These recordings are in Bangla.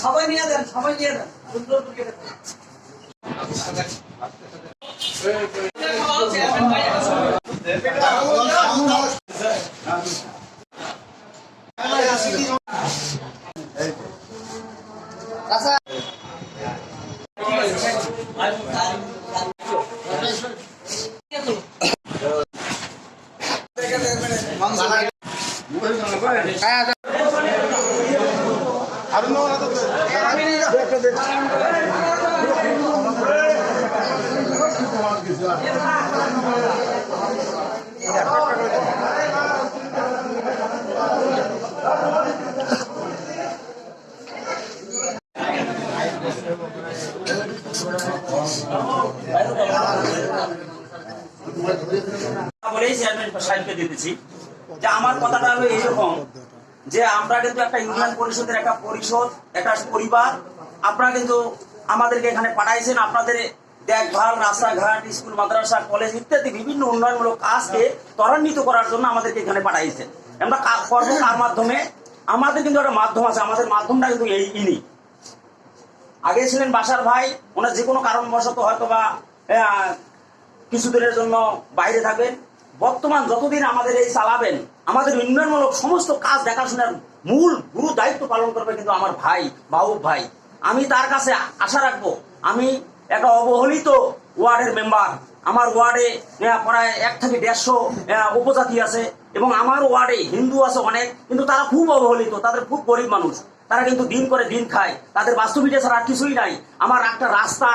সবাই নিয়ে দেন সবাই নিয়ে দেন। বলেই সাহেবকে আমার কথাটা যে আমরা কিন্তু একটা ইউনিয়ন পরিষদের একটা পরিষদ, একটা পরিবার, আপনারা কিন্তু আমাদেরকে এখানে পাঠাইছেন, আপনাদের দেখভাল, রাস্তাঘাট, স্কুল, মাদ্রাসা, কলেজ ইত্যাদি বিভিন্ন উন্নয়নমূলক কাজকে ত্বরান্বিত করার জন্য আমাদেরকে এখানে পাঠাইছেন আমরা করব কার মাধ্যমে? আমাদের কিন্তু একটা মাধ্যম আছে, আমাদের মাধ্যমটা কিন্তু এই ইনি। আগে ছিলেন বাসার ভাই, ওনার যে কোনো কারণবশত হয়তো বা কিছুদিনের জন্য বাইরে থাকবেন বর্তমান যতদিন আমাদের এই চালাবেন, আমাদের উন্নয়নমূলক সমস্ত কাজ দেখাশোনার মূল গুরু দায়িত্ব পালন করবে কিন্তু আমার ভাই বাবুক ভাই। আমি তার কাছে আশা রাখব, আমি একটা অবহেলিত ওয়ার্ডের মেম্বার। আমার ওয়ার্ডে প্রায় এক থেকে দেড়শো উপজাতি আছে এবং আমার ওয়ার্ডে হিন্দু আছে অনেক, কিন্তু তারা খুব অবহেলিত, তাদের খুব গরিব মানুষ। তারা কিন্তু দিন করে দিন খায়, তাদের বাস্তবিকতা ছাড়া কিছুই নাই। আমার একটা রাস্তা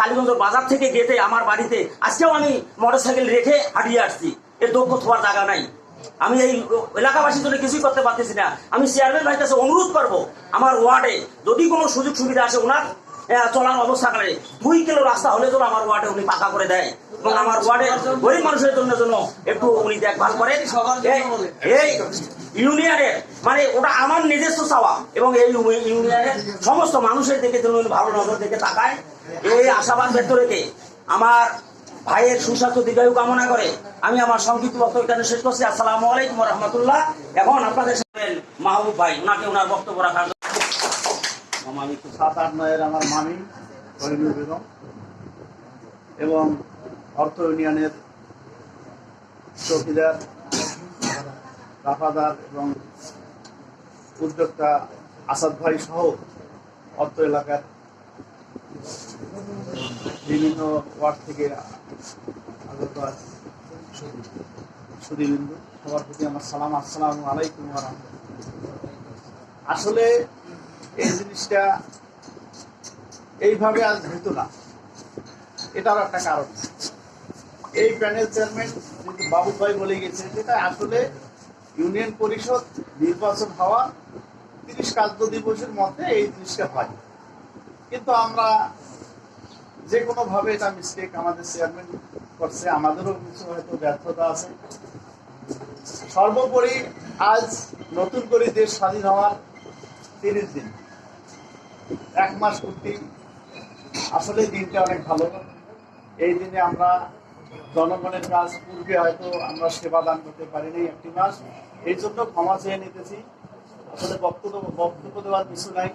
কালীগঞ্জ বাজার থেকে গেতে আমার বাড়িতে, আজকেও আমি মোটরসাইকেল রেখে হাঁটিয়ে আসছি। এর দক্ষ থাকার জায়গা নাই। আমি এই এলাকাবাসীর জন্য কিছুই করতে পারতেছি না। আমি চেয়ারম্যান ভাইয়ের কাছে অনুরোধ করব, আমার ওয়ার্ডে যদি কোনো সুযোগ সুবিধা আসে ওনার চলার অবস্থাকালে দুই কিলো রাস্তা হলে যেন আমার ওয়ার্ডে উনি পাকা করে দেয়। এবং আমার ওয়ার্ডে গরিব মানুষের জন্য জন্য একটু উনি দেখভাল করেন এই- ইউনিয়নের মানে ওটা আমার নিজস্ব চাওয়া। এবং এই ইউনিয়নের সমস্ত মানুষের দিকে যেন ভালো নজর দিকে তাকায়। এই আশাবাদ ব্যক্ত রেখে আমার ভাইয়ের সুস্বাস্থ্য দীর্ঘায়ু কামনা করে আমি আমার সংক্ষিপ্ত বক্তব্য এখানে শেষ করছি। আসসালামু আলাইকুম রহমতুল্লাহ। এখন আপনাদের সাথে মাহবুব ভাই ওনাকে ওনার বক্তব্য রাখার জন্য আমি তো সাত, আট নয়ের আমার মামি করিমুল বেগম এবং অর্থ ইউনিয়নের চৌকিদার, রাফাদার এবং উদ্যোক্তা আসাদ ভাই সহ অর্থ এলাকার বিভিন্ন ওয়ার্ড থেকে আগত সুদীবিন্দু সবার প্রতি আমার সালাম, আসসালামু আলাইকুম আসলে এই জিনিসটা এইভাবে আজ হতো না। এটারও একটা কারণ। এই প্যানেল চেয়ারম্যান কিন্তু বাবু ভাই বলে গেছে যেটা আসলে ইউনিয়ন পরিষদ নির্বাচন হওয়া তিরিশ কার্য দিবসের মধ্যে এই জিনিসটা হয়। কিন্তু আমরা যে কোনো ভাবে এটা মিস্টেক আমাদের চেয়ারম্যান করছে, আমাদেরও কিছু হয়তো ব্যর্থতা আছে। সর্বোপরি আজ নতুন করে দেশ স্বাধীন হওয়ার তিরিশ দিন। এক মাস পূর্তি আসলে দিনটা অনেক ভালো। এই দিনে আমরা জনগণের কাজ, পূর্বে হয়তো আমরা সেবা দান করতে পারিনি একটি মাস। এই জন্য ক্ষমা চেয়ে নিতেছি। আসলে বক্তব্য বক্তব্য দেওয়ার কিছু নাই।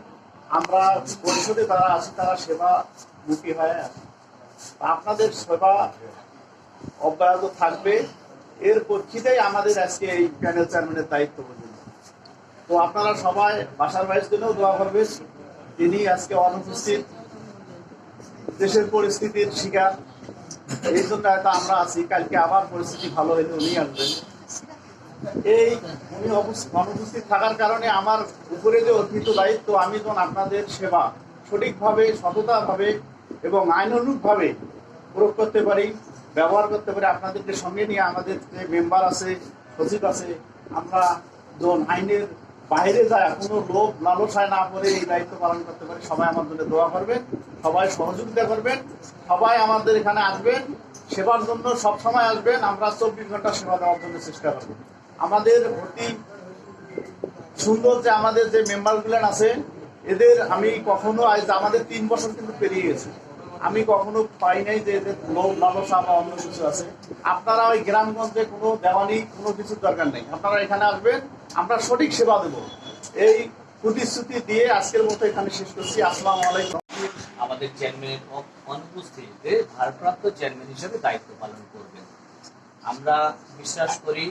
আমরা পরিষদে তারা আছি, তারা সেবা মুখী হয়ে আছে। আপনাদের সেবা অব্যাহত থাকবে। এর প্রেক্ষিতেই আমাদের আজকে এই প্যানেল চেয়ারম্যানের দায়িত্ব পর্যন্ত তো আপনারা সবাই, বাসার ভাইয়ের জন্যও দোয়া করবেন। তিনি আজকে অনুপস্থিত। দেশের পরিস্থিতির শিকার। এই জন্য আমরা আছি, কালকে আবার পরিস্থিতি ভালো হলে উনি আসবেন। এই উনি অনুপস্থিত থাকার কারণে আমার উপরে যে অর্পিত দায়িত্ব, আমি যখন আপনাদের সেবা সঠিকভাবে, সততাভাবে এবং আইনানুগভাবে প্রয়োগ করতে পারি, ব্যবহার করতে পারি, আপনাদেরকে সঙ্গে নিয়ে আমাদের যে মেম্বার আছে, সচিব আছে, আমরা যখন আইনের বাইরে যায়, কোনো লোভ লালসায় না করে এই দায়িত্ব পালন করতে পারি। সবাই আমার জন্য দোয়া করবেন, সবাই সহযোগিতা করবেন, সবাই আমাদের এখানে আসবেন, সেবার জন্য সব সময় আসবেন, আমরা চব্বিশ ঘণ্টা সেবা দেওয়ার জন্য চেষ্টা করব। আমাদের অতি সুন্দর যে আমাদের যে মেম্বার মেম্বারগুলো আছে, এদের আমি কখনো আজ আমাদের তিন বছর কিন্তু পেরিয়ে গেছে। আমি কখনো পাই নাই যে এদের লোভ, লালসা বা অন্য কিছু আছে। আপনারা ওই গ্রামগঞ্জে কোনো দেওয়ানি, কোনো কিছুর দরকার নেই। আপনারা এখানে আসবেন আমরা সঠিক সেবা দেব। এই প্রতিশ্রুতি দিয়ে আজকের মতো এখানে শেষ করছি। আসসালামু আলাইকুম। আমাদের চেয়ারম্যানের অনুপস্থিতিতে ভারপ্রাপ্ত চেয়ারম্যান হিসেবে দায়িত্ব পালন করবেন। আমরা বিশ্বাস করি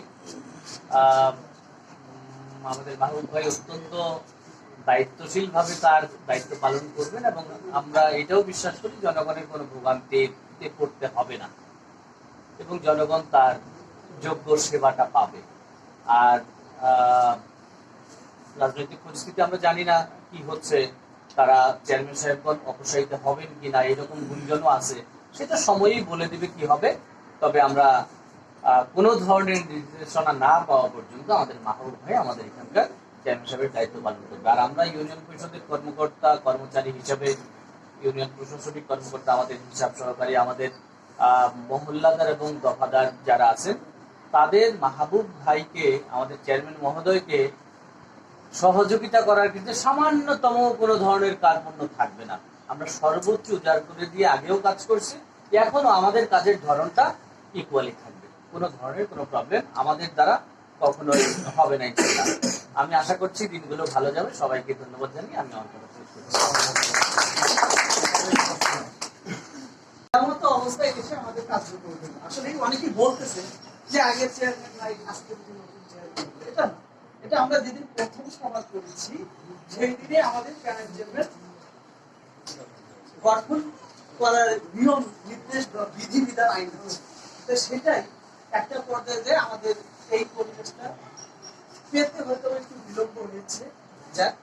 আমাদের মাহবুব ভাই অত্যন্ত দায়িত্বশীলভাবে তার দায়িত্ব পালন করবেন এবং আমরা এটাও বিশ্বাস করি, জনগণের কোনো ভোগান্তিতে পড়তে হবে না। এবং জনগণ তার যোগ্য সেবাটা পাবে। আর রাজনৈতিক পরিস্থিতি আমরা জানি না কি হচ্ছে। তারা চেয়ারম্যান সাহেবগণ অপসারিত হবেন কি না এরকম গুঞ্জনও আছে। সেটা সময়ই বলে দিবে কি হবে। তবে আমরা কোনো ধরনের নির্দেশনা না পাওয়া পর্যন্ত আমাদের মাহবুব ভাই আমাদের এখানকার চেয়ারম্যান সাহেবের দায়িত্ব পালন করবে। আর আমরা ইউনিয়ন পরিষদের কর্মকর্তা, কর্মচারী হিসাবে, ইউনিয়ন প্রশাসনিক কর্মকর্তা, আমাদের হিসাব সহকারী, আমাদের মহল্লাদার এবং দফাদার যারা আছেন তাদের মাহবুব ভাইকে, আমাদের চেয়ারম্যান মহোদয়কে সহযোগিতা করার ক্ষেত্রে সামান্যতম কোনো ধরনের কার্পণ্য থাকবে না আমরা সর্বোচ্চ উজাড় করে দিয়ে আগেও কাজ করছি, এখনও আমাদের কাজের ধরনটা ইকুয়ালি থাকবে কোনো ধরনের কোনো প্রবলেম আমাদের দ্বারা কখনোই হবে না ইনশাআল্লাহ। আমি আশা করছি দিনগুলো ভালো যাবে সবাইকে ধন্যবাদ জানিয়ে আমি কথা শেষ করছি অবস্থায় এসে আমাদের কাজ করবে না। আসলে অনেকেই বলতেছে যে আগের চেয়ারম্যান নাই আজকে নতুন চেয়ারম্যান এটা এটা আমরা যেদিন প্রথম সভা করেছি, সেই দিনে আমাদের প্যানেল চেয়ারম্যান গঠন করার নিয়ম, নির্দেশ বিধিবিধান আইন তো সেটাই একটা পর্যায়ে যে আমাদের এই পরিবেশটা পেতে হয়তো একটু বিলম্ব হয়েছে। যাক।